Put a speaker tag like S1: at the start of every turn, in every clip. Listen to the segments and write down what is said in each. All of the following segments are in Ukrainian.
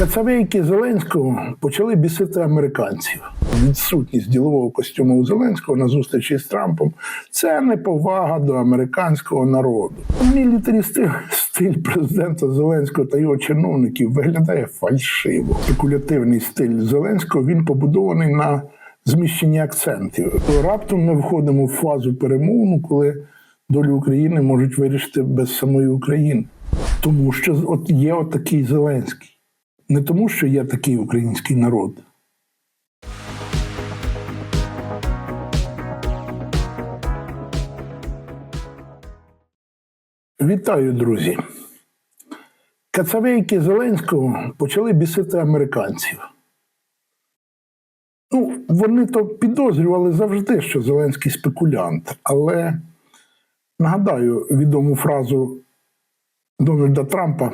S1: Кацавейки Зеленського почали бісити американців. Відсутність ділового костюму у Зеленського на зустрічі з Трампом це неповага до американського народу. Мілітарістичний стиль президента Зеленського та його чиновників виглядає фальшиво. Спекулятивний стиль Зеленського він побудований на зміщенні акцентів. Раптом ми входимо в фазу перемовину, коли долю України можуть вирішити без самої України. Тому що от є отакий Зеленський. Не тому, що є такий український народ. Вітаю, друзі. Кацавейки Зеленського почали бісити американців. Ну, вони то підозрювали завжди, що Зеленський спекулянт. Але нагадаю відому фразу Дональда Трампа,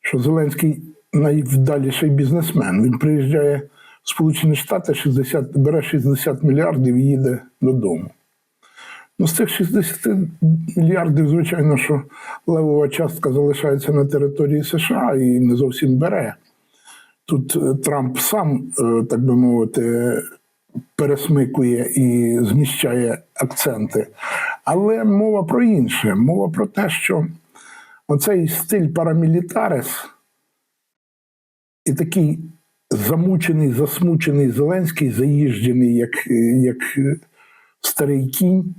S1: що Зеленський найвдаліший бізнесмен. Він приїжджає в Сполучені Штати, 60, бере 60 мільярдів і їде додому. Ну, з цих 60 мільярдів, звичайно, що левова частка залишається на території США і не зовсім бере. Тут е, Трамп сам, е, так би мовити, пересмикує і зміщає акценти. Але мова про інше. Мова про те, що оцей стиль парамілітарес і такий замучений, засмучений Зеленський, заїжджений, як, як старий кінь,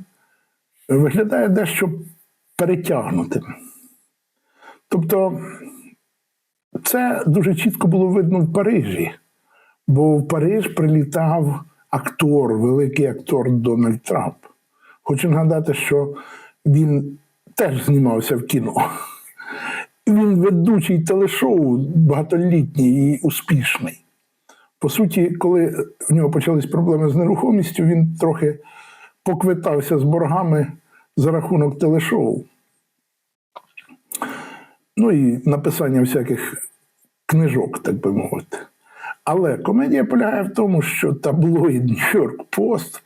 S1: виглядає дещо перетягнутим. Тобто, це дуже чітко було видно в Парижі, бо в Париж прилітав актор, великий актор Дональд Трамп. Хочу нагадати, що він теж знімався в кіно. Він ведучий телешоу багатолітній і успішний. По суті, коли в нього почались проблеми з нерухомістю, він трохи поквитався з боргами за рахунок телешоу. Ну і написання всяких книжок, так би мовити. Але комедія полягає в тому, що таблоїд Нью-Йорк Пост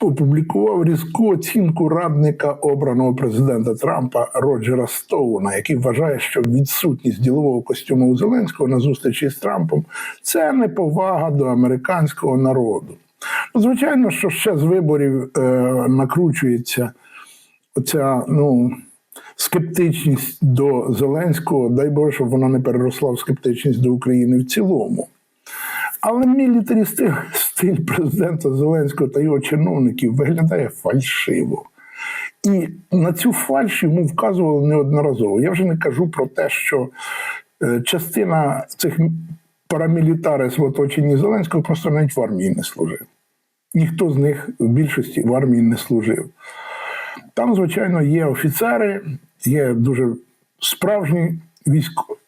S1: опублікував різку оцінку радника обраного президента Трампа Роджера Стоуна, який вважає, що відсутність ділового костюму у Зеленського на зустрічі з Трампом це неповага до американського народу. Ну, Звичайно, що ще з виборів е, накручується оця ну, скептичність до Зеленського, дай Боже, щоб вона не переросла в скептичність до України в цілому. Але мілітарістичний стиль президента Зеленського та його чиновників виглядає фальшиво. І на цю фальш йому вказували неодноразово. Я вже не кажу про те, що е, частина цих парамілітарів в оточенні Зеленського просто навіть в армії не служив. Ніхто з них в більшості в армії не служив. Там, звичайно, є офіцери, є дуже справжні військові,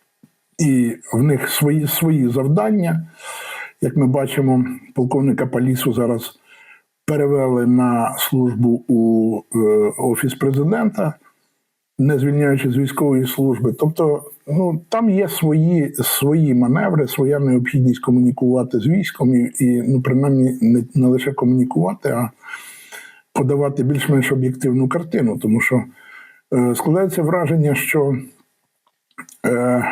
S1: і в них свої, свої завдання. Як ми бачимо, полковника Палісу зараз перевели на службу у е, Офіс президента, не звільняючи з військової служби. Тобто, ну, там є свої свої маневри, своя необхідність комунікувати з військом, і, і ну, принаймні не, не лише комунікувати, а подавати більш-менш об'єктивну картину, тому що е, складається враження, що е,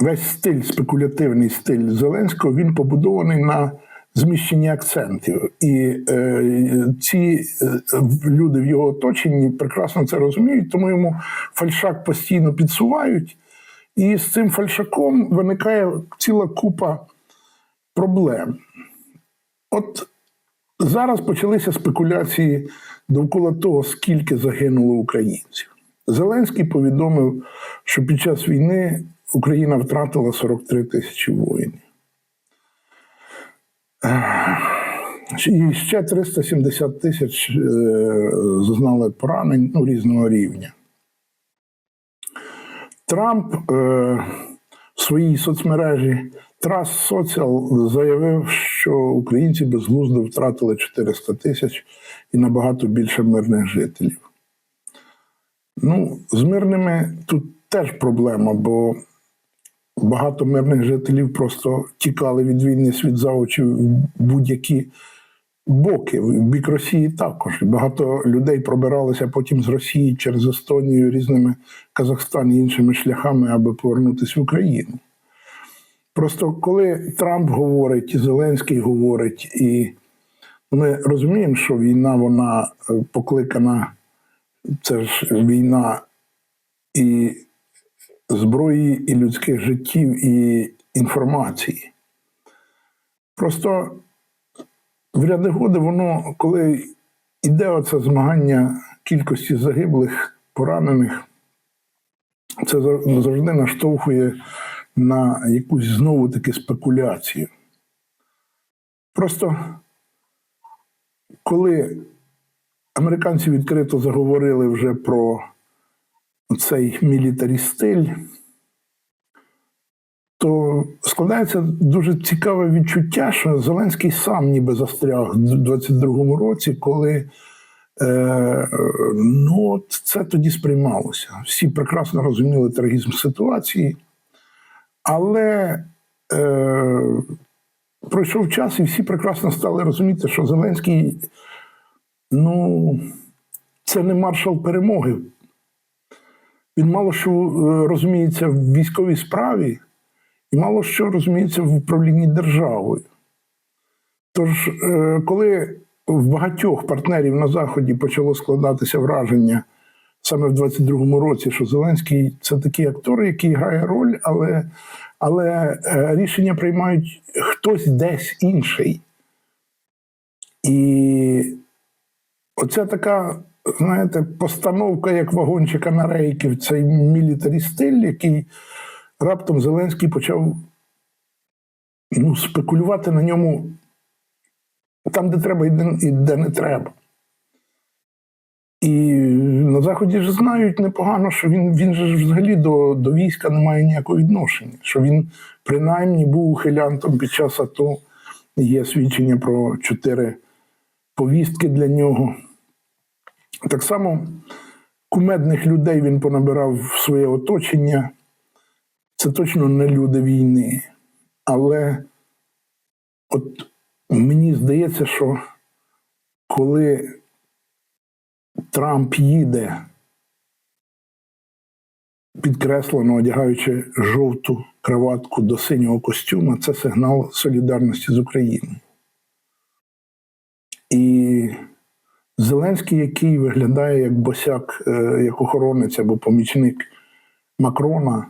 S1: весь стиль, спекулятивний стиль Зеленського, він побудований на зміщенні акцентів. І е, ці е, люди в його оточенні прекрасно це розуміють, тому йому фальшак постійно підсувають. І з цим фальшаком виникає ціла купа проблем. От зараз почалися спекуляції довкола того, скільки загинуло українців. Зеленський повідомив, що під час війни Україна втратила 43 тисячі воїнів. І ще 370 тисяч е, зазнали поранень ну, різного рівня. Трамп е, в своїй соцмережі Trust Social заявив, що українці безглуздо втратили 400 тисяч і набагато більше мирних жителів. Ну, з мирними тут теж проблема, бо багато мирних жителів просто тікали від війни світ за очі в будь-які боки. В бік Росії також. Багато людей пробиралися потім з Росії через Естонію різними Казахстан і іншими шляхами, аби повернутися в Україну. Просто коли Трамп говорить, і Зеленський говорить, і ми розуміємо, що війна вона е, покликана, це ж війна і зброї, і людських життів, і інформації. Просто в ряди годи воно, коли йде оце змагання кількості загиблих, поранених, це завжди наштовхує на якусь знову таки спекуляцію. Просто коли американці відкрито заговорили вже про цей мілітарі стиль, то складається дуже цікаве відчуття, що Зеленський сам ніби застряг у 22-му році, коли е, ну, от це тоді сприймалося. Всі прекрасно розуміли трагізм ситуації, але е, пройшов час, і всі прекрасно стали розуміти, що Зеленський ну, це не маршал перемоги. Він мало що е, розуміється в військовій справі і мало що розуміється в управлінні державою. Тож, е, коли в багатьох партнерів на Заході почало складатися враження саме в 22-му році, що Зеленський це такий актор, який грає роль, але, але е, рішення приймають хтось десь інший. І оця така, знаєте, постановка як вагончика на рейки в цей мілітарі стиль, який раптом Зеленський почав ну, спекулювати на ньому там, де треба і де, не треба. І на Заході ж знають непогано, що він він же взагалі до до війська не має ніякого відношення, що він принаймні був ухилянтом під час АТО. Є свідчення про чотири повістки для нього. Так само кумедних людей він понабирав в своє оточення. Це точно не люди війни. Але от мені здається, що коли Трамп їде, підкреслено одягаючи жовту краватку до синього костюма, це сигнал солідарності з Україною. І Зеленський, який виглядає як босяк, е, як охоронець або помічник Макрона,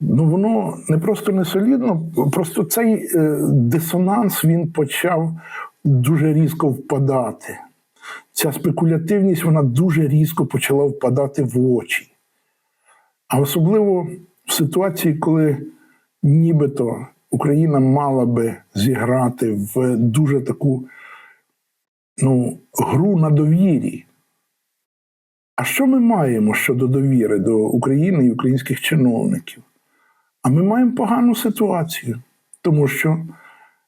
S1: ну воно не просто не солідно, просто цей е, дисонанс він почав дуже різко впадати. Ця спекулятивність вона дуже різко почала впадати в очі. А особливо в ситуації, коли нібито Україна мала би зіграти в дуже таку ну, гру на довірі. А що ми маємо щодо довіри до України і українських чиновників? А ми маємо погану ситуацію, тому що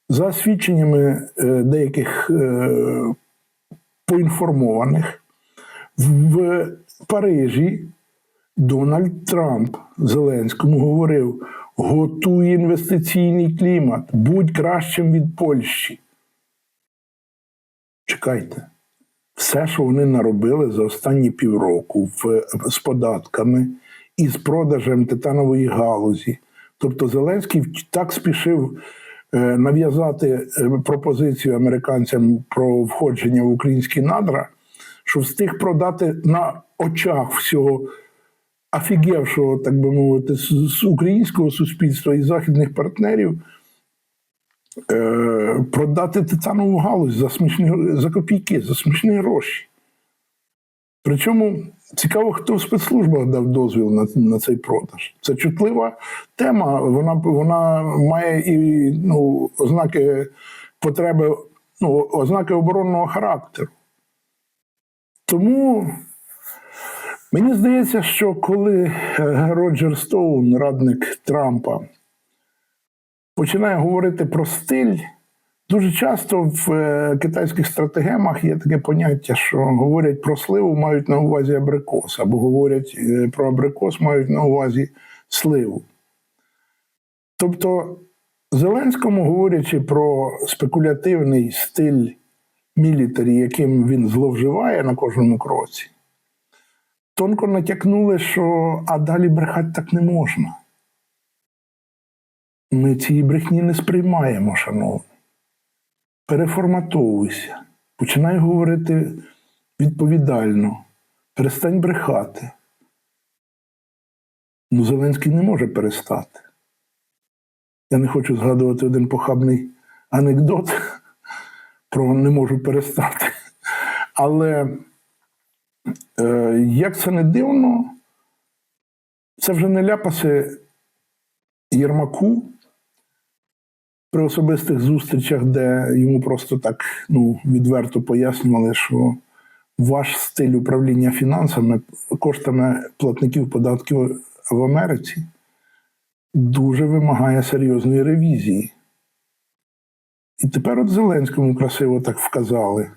S1: за свідченнями е, деяких е, поінформованих в Парижі Дональд Трамп Зеленському говорив: готуй інвестиційний клімат, будь кращим від Польщі. Чекайте, все, що вони наробили за останні півроку в, з податками і з продажем титанової галузі. Тобто Зеленський так спішив е, нав'язати е, пропозицію американцям про входження в українські надра, що встиг продати на очах всього офігевшого, так би мовити, з українського суспільства і західних партнерів. Е, продати титанову галузь за смішні за копійки, за смішні гроші. Причому цікаво, хто в спецслужбах дав дозвіл на на цей продаж. Це чутлива тема, вона вона має і ну, ознаки потреби, ну, ознаки оборонного характеру. Тому мені здається, що коли Роджер Стоун, радник Трампа, починає говорити про стиль. Дуже часто в е, китайських стратегемах є таке поняття, що говорять про сливу, мають на увазі абрикос, або говорять е, про абрикос, мають на увазі сливу. Тобто Зеленському, говорячи про спекулятивний стиль мілітарі, яким він зловживає на кожному кроці, тонко натякнули, що а далі брехати так не можна. Ми цієї брехні не сприймаємо, шановні. Переформатовуйся, починай говорити відповідально, перестань брехати. Ну, Зеленський не може перестати. Я не хочу згадувати один похабний анекдот про не можу перестати. Але е, як це не дивно, це вже не ляпаси Єрмаку при особистих зустрічах, де йому просто так ну, відверто пояснювали, що ваш стиль управління фінансами коштами платників податків в Америці дуже вимагає серйозної ревізії. І тепер от Зеленському красиво так вказали.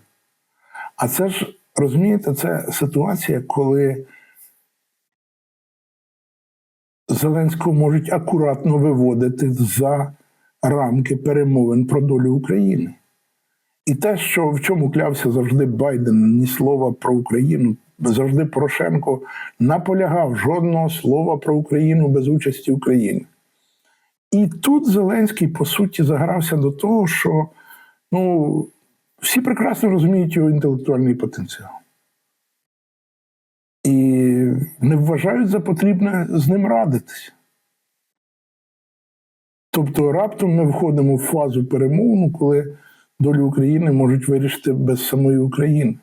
S1: А це ж, розумієте, це ситуація, коли Зеленського можуть акуратно виводити за рамки перемовин про долю України. І те, що в чому клявся завжди Байден, ні слова про Україну, завжди Порошенко наполягав жодного слова про Україну без участі України. І тут Зеленський, по суті, загрався до того, що ну, всі прекрасно розуміють його інтелектуальний потенціал. І не вважають за потрібне з ним радитись. Тобто раптом ми входимо в фазу перемовну, коли долю України можуть вирішити без самої України.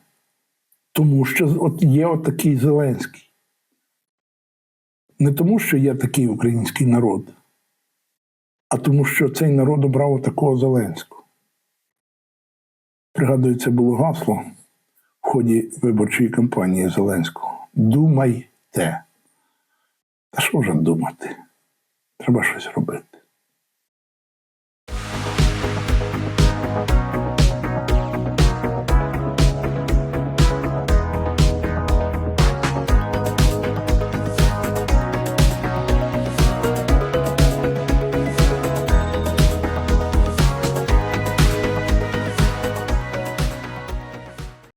S1: Тому що от є отакий Зеленський. Не тому, що є такий український народ, а тому, що цей народ обрав такого Зеленського. Пригадую, це було гасло в ході виборчої кампанії Зеленського. Думайте. Та що вже думати? Треба щось робити.